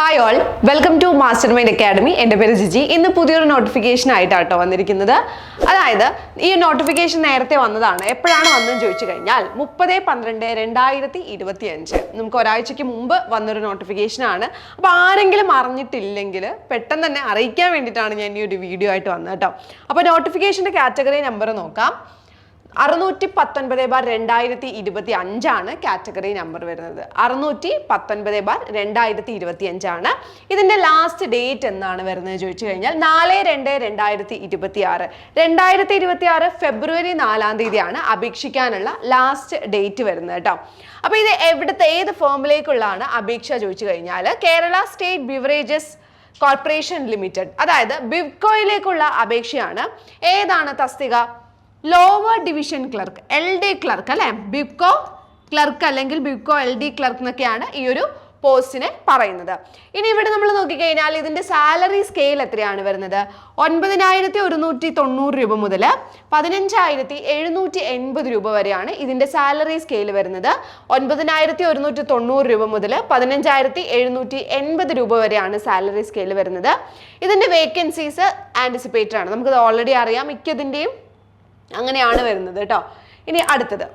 Hi all welcome to master mind academy എന്റെ പേര് ജിജി. ഇന്ന് പുതിയൊരു നോട്ടിഫിക്കേഷൻ ആയിട്ടാട്ടോ വന്നിരിക്കുന്നത്. അതായത് ഈ നോട്ടിഫിക്കേഷൻ നേരത്തെ വന്നതാണ്. എപ്പോഴാണ് വന്നതെന്ന് ചോദിച്ചു കഴിഞ്ഞാൽ മുപ്പത് പന്ത്രണ്ട് രണ്ടായിരത്തി ഇരുപത്തി അഞ്ച് നമുക്ക് ഒരാഴ്ചയ്ക്ക് മുമ്പ് വന്നൊരു നോട്ടിഫിക്കേഷൻ ആണ്. അപ്പോൾ ആരെങ്കിലും അറിഞ്ഞിട്ടില്ലെങ്കിൽ പെട്ടെന്ന് തന്നെ അറിയിക്കാൻ വേണ്ടിയിട്ടാണ് ഞാൻ ഈ ഒരു വീഡിയോ ആയിട്ട് വന്നത് കേട്ടോ. അപ്പോൾ നോട്ടിഫിക്കേഷന്റെ കാറ്റഗറി നമ്പർ നോക്കാം. അറുന്നൂറ്റി പത്തൊൻപത് ബാർ രണ്ടായിരത്തി ഇരുപത്തി അഞ്ചാണ് കാറ്റഗറി നമ്പർ വരുന്നത്. അറുന്നൂറ്റി പത്തൊൻപത് ബാർ രണ്ടായിരത്തി ഇരുപത്തി അഞ്ചാണ് ഇതിന്റെ ലാസ്റ്റ് ഡേറ്റ് എന്നാണ് വരുന്നത് ചോദിച്ചു കഴിഞ്ഞാൽ നാല് രണ്ട് രണ്ടായിരത്തി ഇരുപത്തി ആറ് രണ്ടായിരത്തി ഇരുപത്തി ആറ് ഫെബ്രുവരി നാലാം തീയതിയാണ് അപേക്ഷിക്കാനുള്ള ലാസ്റ്റ് ഡേറ്റ് വരുന്നത് കേട്ടോ. അപ്പോൾ ഇത് എവിടുത്തെ ഏത് ഫോമിലേക്കുള്ളതാണ് അപേക്ഷ ചോദിച്ചു കഴിഞ്ഞാൽ Kerala state beverages corporation limited അതായത് ബിവ്കോയിലേക്കുള്ള അപേക്ഷയാണ്. ഏതാണ് തസ്തിക? Lower division clerk L D clerk അല്ലേ? ബിബ്കോ ക്ലർക്ക് അല്ലെങ്കിൽ ബിബ്കോ എൽ ഡി ക്ലർക്ക് എന്നൊക്കെയാണ് ഈ ഒരു പോസ്റ്റിനെ പറയുന്നത്. ഇനി ഇവിടെ നമ്മൾ നോക്കിക്കഴിഞ്ഞാൽ ഇതിന്റെ സാലറി സ്കെയിൽ എത്രയാണ് വരുന്നത്? ഒൻപതിനായിരത്തി ഒരുന്നൂറ്റി തൊണ്ണൂറ് രൂപ മുതൽ പതിനഞ്ചായിരത്തി എഴുന്നൂറ്റി എൺപത് രൂപ വരെയാണ് ഇതിന്റെ സാലറി സ്കെയിൽ വരുന്നത്. ഒൻപതിനായിരത്തി ഒരുന്നൂറ്റി തൊണ്ണൂറ് രൂപ മുതൽ പതിനഞ്ചായിരത്തി എഴുന്നൂറ്റി എൺപത് രൂപ വരെയാണ് സാലറി സ്കെയിൽ വരുന്നത്. ഇതിന്റെ വേക്കൻസീസ് ആന്റിസിപ്പേറ്റഡ് ആണ്. നമുക്കത് ഓൾറെഡി അറിയാം. മിക്കതിന്റെയും അങ്ങനെയാണ് വരുന്നത് കേട്ടോ. ഇനി അടുത്തത്.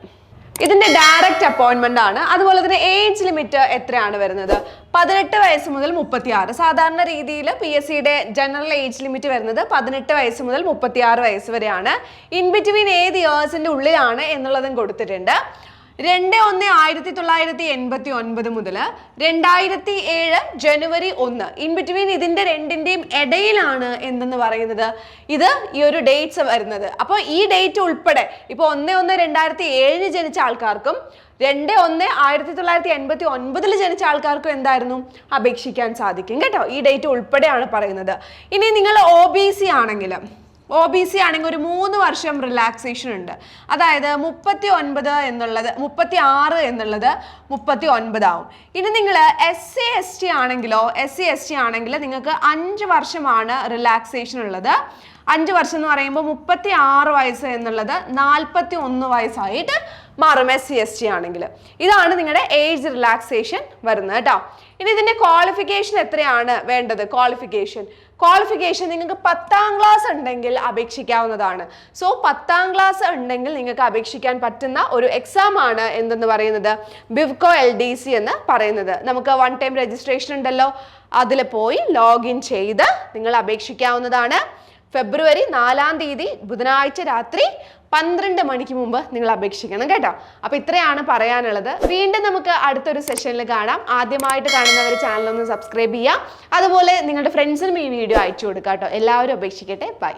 ഇതിന്റെ ഡയറക്റ്റ് അപ്പോയിന്റ്മെന്റ് ആണ്. അതുപോലെ തന്നെ ഏജ് ലിമിറ്റ് എത്രയാണ് വരുന്നത്? പതിനെട്ട് വയസ്സ് മുതൽ മുപ്പത്തി ആറ് സാധാരണ രീതിയിൽ പി എസ് സിയുടെ ജനറൽ ഏജ് ലിമിറ്റ് വരുന്നത് പതിനെട്ട് വയസ്സ് മുതൽ മുപ്പത്തി ആറ് വയസ്സ് വരെയാണ്. ഇൻ ബിറ്റ്വീൻ ഏത് ഇയേഴ്സിന്റെ ഉള്ളിലാണ് എന്നുള്ളതും കൊടുത്തിട്ടുണ്ട്. രണ്ട് ഒന്ന് ആയിരത്തി തൊള്ളായിരത്തി എൺപത്തി ഒൻപത് മുതൽ രണ്ടായിരത്തി ഏഴ് ജനുവരി ഒന്ന്. ഇൻ ബിറ്റ്വീൻ ഇതിന്റെ രണ്ടിന്റെയും ഇടയിലാണ് എന്തെന്ന് പറയുന്നത്? ഇത് ഈ ഒരു ഡേറ്റ്സ് വരുന്നത്. അപ്പോൾ ഈ ഡേറ്റ് ഉൾപ്പെടെ ഇപ്പോൾ ഒന്ന് ഒന്ന് രണ്ടായിരത്തി ഏഴിന് ജനിച്ച ആൾക്കാർക്കും രണ്ട് ഒന്ന് ആയിരത്തി തൊള്ളായിരത്തി എൺപത്തി ഒൻപതിൽ ജനിച്ച ആൾക്കാർക്കും എന്തായിരുന്നു? അപേക്ഷിക്കാൻ സാധിക്കും. കേട്ടോ? ഈ ഡേറ്റ് ഉൾപ്പെടെയാണ് പറയുന്നത്. ഇനി നിങ്ങൾ ഒ ബി സി ആണെങ്കിൽ ഒ ബി സി ആണെങ്കിൽ ഒരു മൂന്ന് വർഷം റിലാക്സേഷൻ ഉണ്ട്. അതായത് മുപ്പത്തി ഒൻപത് എന്നുള്ളത് മുപ്പത്തി ആറ് എന്നുള്ളത് മുപ്പത്തി ഒൻപതാവും ഇനി നിങ്ങൾ എസ് സി എസ് ടി ആണെങ്കിലോ എസ് സി എസ് ടി ആണെങ്കിൽ നിങ്ങൾക്ക് അഞ്ച് വർഷമാണ് റിലാക്സേഷൻ ഉള്ളത്. അഞ്ച് വർഷം എന്ന് പറയുമ്പോൾ മുപ്പത്തി ആറ് വയസ്സ് എന്നുള്ളത് നാൽപ്പത്തി ഒന്ന് വയസ്സായിട്ട് മാറും എസ് സി എസ് ടി ആണെങ്കിൽ. ഇതാണ് നിങ്ങളുടെ ഏജ് റിലാക്സേഷൻ വരുന്നത് കേട്ടോ ഇനി ഇതിന്റെ ക്വാളിഫിക്കേഷൻ എത്രയാണ് വേണ്ടത്? ക്വാളിഫിക്കേഷൻ ക്വാളിഫിക്കേഷൻ നിങ്ങൾക്ക് പത്താം ക്ലാസ് ഉണ്ടെങ്കിൽ അപേക്ഷിക്കാവുന്നതാണ്. സോ പത്താം ക്ലാസ് ഉണ്ടെങ്കിൽ നിങ്ങൾക്ക് അപേക്ഷിക്കാൻ പറ്റുന്ന ഒരു എക്സാം ആണ് എന്തെന്ന് പറയുന്നത്? ബിവ്കോ എൽ ഡി സി എന്ന് പറയുന്നത്. നമുക്ക് വൺ ടൈം രജിസ്ട്രേഷൻ ഉണ്ടല്ലോ. അതിൽ പോയി ലോഗിൻ ചെയ്ത് നിങ്ങൾ അപേക്ഷിക്കാവുന്നതാണ്. ഫെബ്രുവരി നാലാം തീയതി ബുധനാഴ്ച രാത്രി പന്ത്രണ്ട് മണിക്ക് മുമ്പ് നിങ്ങൾ അപേക്ഷിക്കണം കേട്ടോ. അപ്പൊ ഇത്രയാണ് പറയാനുള്ളത്. വീണ്ടും നമുക്ക് അടുത്തൊരു സെഷനിൽ കാണാം. ആദ്യമായിട്ട് കാണുന്നവർ ചാനൽ ഒന്ന് സബ്സ്ക്രൈബ് ചെയ്യാം. അതുപോലെ നിങ്ങളുടെ ഫ്രണ്ട്സിനും ഈ വീഡിയോ അയച്ചു കൊടുക്കാം കേട്ടോ എല്ലാവരും അപേക്ഷിക്കട്ടെ. ബൈ